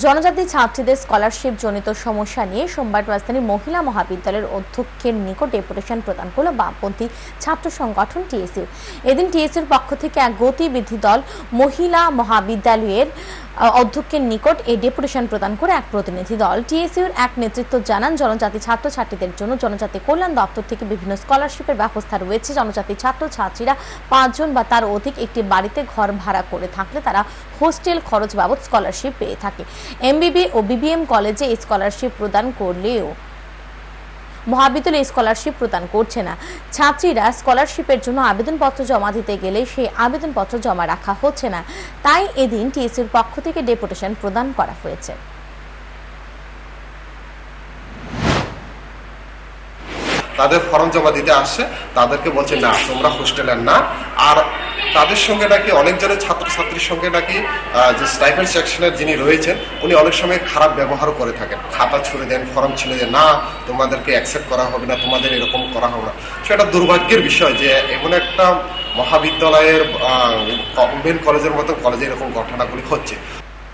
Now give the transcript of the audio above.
জনজাতি ছাত্রীদের স্কলারশিপ জনিত সমস্যা নিয়ে সোমবার রাজধানীর মহিলা মহাবিদ্যালয়ের অধ্যক্ষের নিকট ডেপুটেশন প্রদান করল বামপন্থী ছাত্র সংগঠন টিএসইউ। এদিন টিএসইউর পক্ষ থেকে এক গতিবিধি দল মহিলা মহাবিদ্যালয়ের অধ্যক্ষের নিকট এই ডেপুটেশন প্রদান করে এক প্রতিনিধি দল। টিএসইউর এক নেতৃত্ব জানান, জনজাতি ছাত্রছাত্রীদের জন্য জনজাতি কল্যাণ দপ্তর থেকে বিভিন্ন স্কলারশিপের ব্যবস্থা রয়েছে। জনজাতি ছাত্রছাত্রীরা পাঁচজন বা তার অধিক একটি বাড়িতে ঘর ভাড়া করে থাকলে তারা হোস্টেল খরচ বাবদ স্কলারশিপ পেয়ে থাকে। এমবিবি ও বিবিএম কলেজে এই স্কলারশিপ প্রদান করলেও মহাবিদ্যালয় স্কলারশিপ প্রদান করছে না। ছাত্রীরা স্কলারশিপের জন্য আবেদনপত্র জমা দিতে গেলে সেই আবেদনপত্র জমা রাখা হচ্ছে না। তাই এদিন টিএসসির পক্ষ থেকে ডেপুটেশন প্রদান করা হয়েছে। তাদের ফর্ম জমা দিতে আসছে তাদেরকে বলছে, না, তোমরা হোস্টেলের না। আর তাদের সঙ্গে নাকি অনেকজনের ছাত্রছাত্রীর সঙ্গে নাকি যে স্টাইপেন্ড সেকশনের যিনি রয়েছেন, উনি অনেক সময় খারাপ ব্যবহারও করে থাকেন। খাতা ছুড়ে দেন, ফর্ম ছেড়ে দেন, না, তোমাদেরকে অ্যাকসেপ্ট করা হবে না, তোমাদের এরকম করা হবে না। সেটা দুর্ভাগ্যের বিষয় যে এমন একটা মহাবিদ্যালয়ের কলেজের মতো কলেজে এরকম ঘটনাগুলি হচ্ছে।